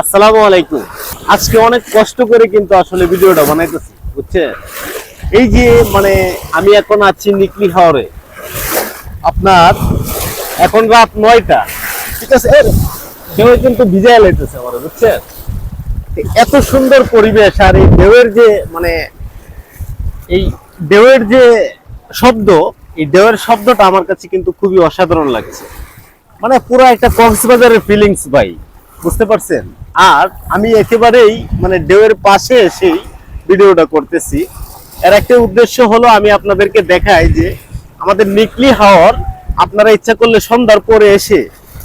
আসসালামু আলাইকুম। আজকে অনেক কষ্ট করে কিন্তু আসলে ভিডিওটা বানাইতেছি বুঝছে এই যে মানে আমি এখন আছি নিকলি হাওরে। আপনার, এখন রাত নয়টা। ঠিক আছে? কেউ কিন্তু ভিজাই লাইতেছে আমার, বুঝছেন? এত সুন্দর পরিবেশ আর এই ঢেউয়ের যে মানে এই ঢেউয়ের যে শব্দ, এই ঢেউয়ের শব্দটা আমার কাছে কিন্তু খুবই অসাধারণ লাগছে। মানে পুরো একটা কক্সবাজারের ফিলিংস ভাই। বুঝতে পারছেন? আর আমি একেবারেই মানে ঢেউয়ের পাশে এসেই ভিডিওটা করতেছি। এর একটা উদ্দেশ্য হলো আমি আপনাদেরকে দেখাই যে আমাদের নিকলি হাওয়ার আপনারা ইচ্ছা করলে সন্ধ্যার পরে এসে,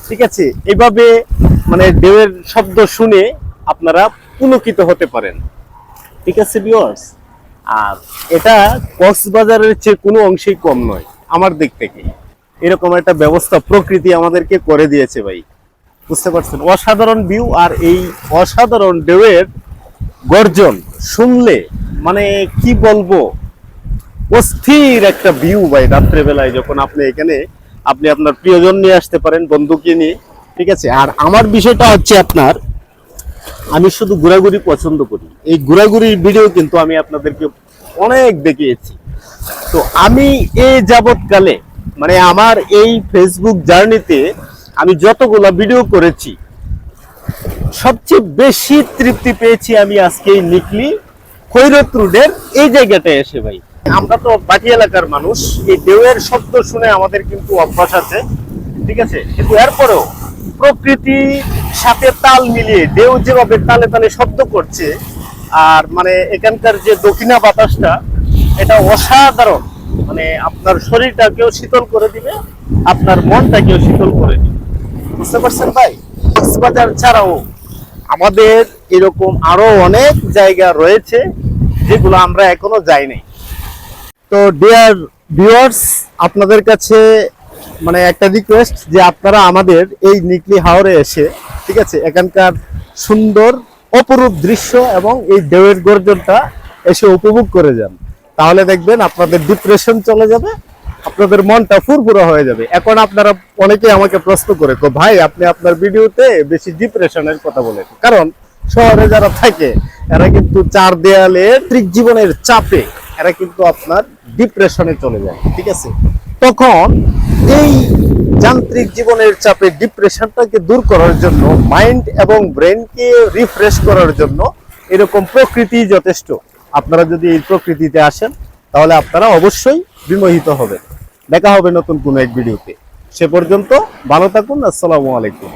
ঠিক আছে এইভাবে মানে ঢেউয়ের শব্দ শুনে আপনারা পুলকিত হতে পারেন। ঠিক আছে ভিউয়ার্স আর এটা কক্সবাজারের চেয়ে কোনো অংশেই কম নয়, আমার দিক থেকে। এরকম একটা ব্যবস্থা প্রকৃতি আমাদেরকে করে দিয়েছে ভাই। বুঝতে পারছেন? অসাধারণ ভিউ আর এই অসাধারণ ঢেউয়ের গর্জন শুনলে মানে কি বলব? অস্থির একটা ভিউ ভাই রাত্রেবেলায় যখন আপনি এখানে, আপনি আপনার প্রিয়জন নিয়ে আসতে পারেন বন্ধুকে নিয়ে, ঠিক আছে? আর আমার বিষয়টা হচ্ছে আপনার, আমি শুধু ঘোরাঘুরি পছন্দ করি। এই ঘোরাঘুরির ভিডিও কিন্তু আমি আপনাদেরকে অনেক দেখিয়েছি। তো আমি এই যাবৎকালে মানে আমার এই ফেসবুক জার্নিতে আমি যতগুলো ভিডিও করেছি, সবচেয়ে বেশি তৃপ্তি পেয়েছি আমি আজকে নিকলি খৈরত রোডের এই জায়গাটায় এসে ভাই। আমরা তো বাটি এলাকার মানুষ, এই ঢেউয়ের শব্দ শুনে আমাদের কিন্তু অভ্যাস আছে, ঠিক আছে? কিন্তু এরপরেও প্রকৃতির সাথে তাল মিলিয়ে, ঢেউ যেভাবে তালে তালে শব্দ করছে, আর মানে এখানকার যে দক্ষিণা বাতাসটা, এটা অসাধারণ। মানে আপনার শরীরটাকেও শীতল করে দিবে, আপনার মনটাকেও শীতল করে দিবে। বুঝতে পারছেন ভাই? কক্সবাজার ছাড়াও আমাদের এরকম আরও অনেক জায়গা রয়েছে যেগুলো আমরা এখনও যাই নাই তো ডিয়ার ভিউয়ার্স আপনাদের কাছে মানে একটা রিকোয়েস্ট যে আপনারা আমাদের এই নিকলি হাওরে এসে, ঠিক আছে, এখানকার সুন্দর অপরূপ দৃশ্য এবং এই ঢেউয়ের গর্জনটা এসে উপভোগ করে যান। তাহলে দেখবেন আপনাদের ডিপ্রেশন চলে যাবে আপনাদের মনটা ফুরফুরা হয়ে যাবে। এখন আপনারা অনেকে আমাকে প্রশ্ন করে, "কো ভাই, আপনি আপনার ভিডিওতে বেশি ডিপ্রেশনের কথা বলেন। কারণ শহরে যারা থাকে, এরা কিন্তু চার দেয়ালে ত্রিক জীবনের চাপে, এরা কিন্তু আপনার ডিপ্রেশনে চলে যায়, ঠিক আছে? তখন এই যান্ত্রিক জীবনের চাপে ডিপ্রেশনটাকে দূর করার জন্য, মাইন্ড এবং ব্রেনকে রিফ্রেশ করার জন্য এরকম প্রকৃতি যথেষ্ট। আপনারা যদি এই প্রকৃতিতে আসেন, তাহলে আপনারা অবশ্যই বিমোহিত হবেন। দেখা হবে নতুন কোনো এক ভিডিওতে। সে পর্যন্ত ভালো থাকুন আসসালামু আলাইকুম।